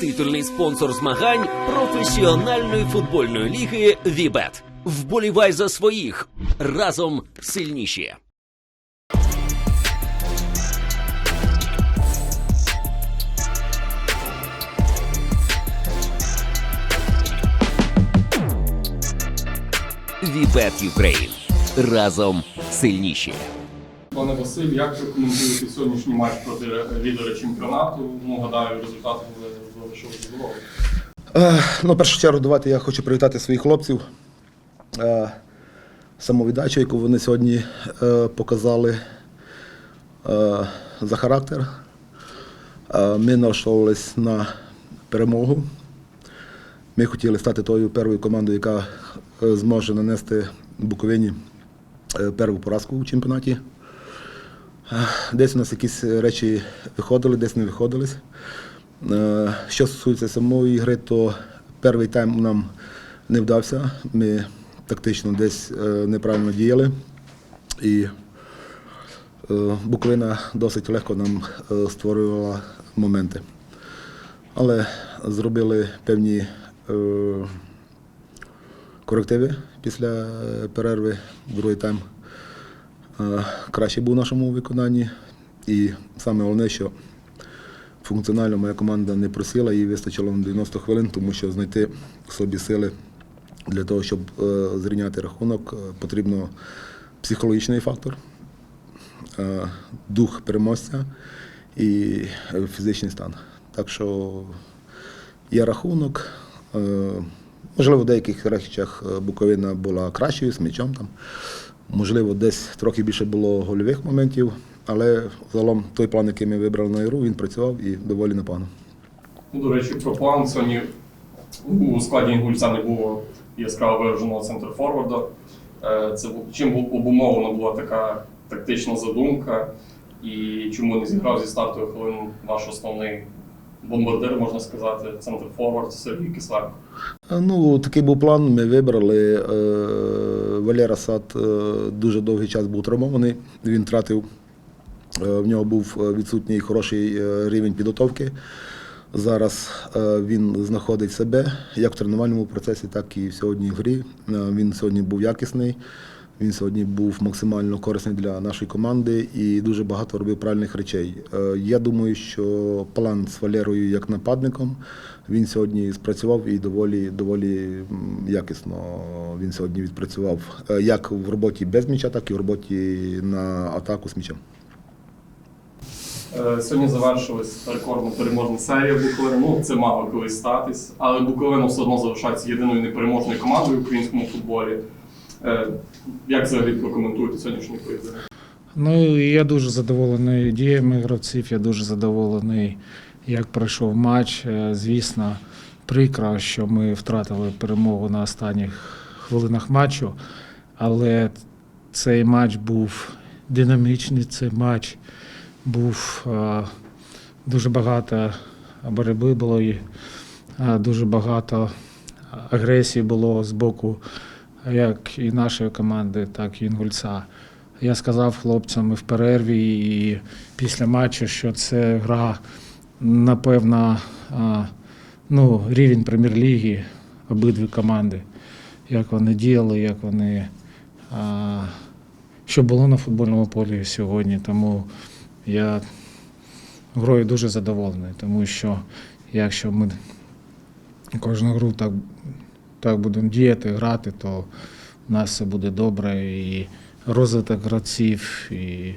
титульний спонсор змагань професіональної футбольної ліги Вібет. Вболівай за своїх разом сильніші. Вібет Юкрейн разом сильніші. Пане Василь, як ви коментуєте сьогоднішній матч проти лідера чемпіонату? Ну, гадаю, результати були були, що ви задоволені. Е, Ну, в першу чергу, давайте я хочу привітати своїх хлопців. Е, Самовіддачу, яку вони сьогодні е, показали за характер. Ми налаштовувалися на перемогу. Ми хотіли стати тою першою командою, яка зможе нанести Буковині першу поразку у чемпіонаті. Десь у нас якісь речі виходили, десь не виходились. Е, Що стосується самої гри, то перший тайм нам не вдався. Ми тактично десь е, неправильно діяли. І е, Буковина досить легко нам створювала моменти. Але зробили певні корективи після перерви, другий тайм краще був у нашому виконанні. І саме головне, що функціонально моя команда не просіла, їй вистачило на 90 хвилин, тому що знайти в собі сили для того, щоб е, зрівняти рахунок, е, потрібно психологічний фактор, е, дух переможця і фізичний стан. Так що є рахунок. Можливо, в деяких речах Буковина була кращою з м'ячом. Там. Можливо, десь трохи більше було гольових моментів, але загалом той план, який ми вибрали на ігру, він працював і доволі непогано. Ну, до речі, про план сьогодні у складі інгульця не було яскраво вираженого центр форварда. Е, Це чим обумовлена була така тактична задумка, і чому не зіграв зі стартових хвилин ваш основний бомбардир, можна сказати, центр форвард Сергій Кисленко. Е, Ну, такий був план. Ми вибрали. Е, Валера Сад дуже довгий час був травмований. Він втратив, е, в нього був е, відсутній хороший е, рівень підготовки. Зараз е, він знаходить себе як в тренувальному процесі, так і сьогодні в грі. Е, Він сьогодні був якісний. Він сьогодні був максимально корисний для нашої команди і дуже багато робив правильних речей. Е, Я думаю, що план з Валерою як нападником він сьогодні спрацював і доволі, доволі якісно він сьогодні відпрацював е, як в роботі без м'яча, так і в роботі на атаку з м'ячем. Е, Сьогодні завершилась рекордна переможна серія Буковини. Ну, це мало колись статись, але Буковина все одно залишається єдиною непереможною командою в українському футболі. Е, Як взагалі прокоментуєте сьогоднішній поєдинок? Ну я дуже задоволений діями гравців, я дуже задоволений, як пройшов матч. Е, Звісно, прикро, що ми втратили перемогу на останніх хвилинах матчу, але цей матч був динамічний, цей матч був е, дуже багато боротьби було і е, дуже багато агресії було з боку як і нашої команди, так і інгульця. Я сказав хлопцям і в перерві, і після матчу, що це гра, напевно, ну, рівень прем'єр-ліги обидві команди. Як вони діяли, як вони. Що було на футбольному полі сьогодні. Тому я грою дуже задоволений, тому що якщо ми кожну гру так, так будемо діяти, грати, то у нас все буде добре. І розвиток гравців, і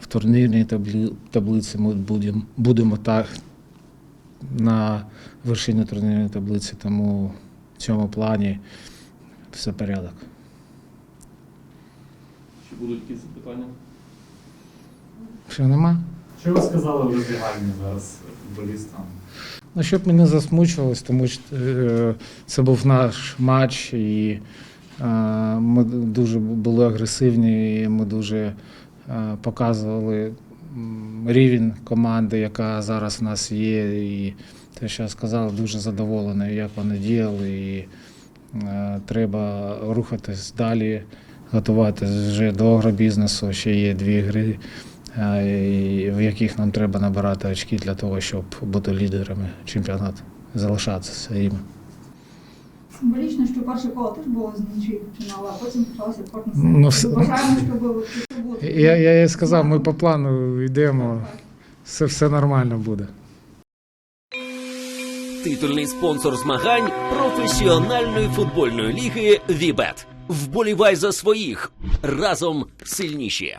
в турнірній таблі, таблиці ми будемо, будемо так на вершині турнірної таблиці, тому в цьому плані все порядок. Чи будуть якісь запитання? Що нема? Що ви сказали в роздягальні зараз футболістам? Ну, щоб ми не засмучувались, тому що е, це був наш матч, і е, ми дуже були агресивні, і ми дуже е, показували рівень команди, яка зараз у нас є. І те, що я сказав, дуже задоволений, як вони діяли. І е, треба рухатись далі, готуватись вже до агробізнесу. Ще є дві гри в яких нам треба набирати очки для того, щоб бути лідерами чемпіонату, залишатися їм. Символічно, що перше коло теж було з нічої починало, а потім почалася спортна Ну, серія. Бажаємо, щоб це було. Я, я їй сказав, ми по плану йдемо, все, все нормально буде. Титульний спонсор змагань професіональної футбольної ліги Вібет. Вболівай за своїх разом сильніші.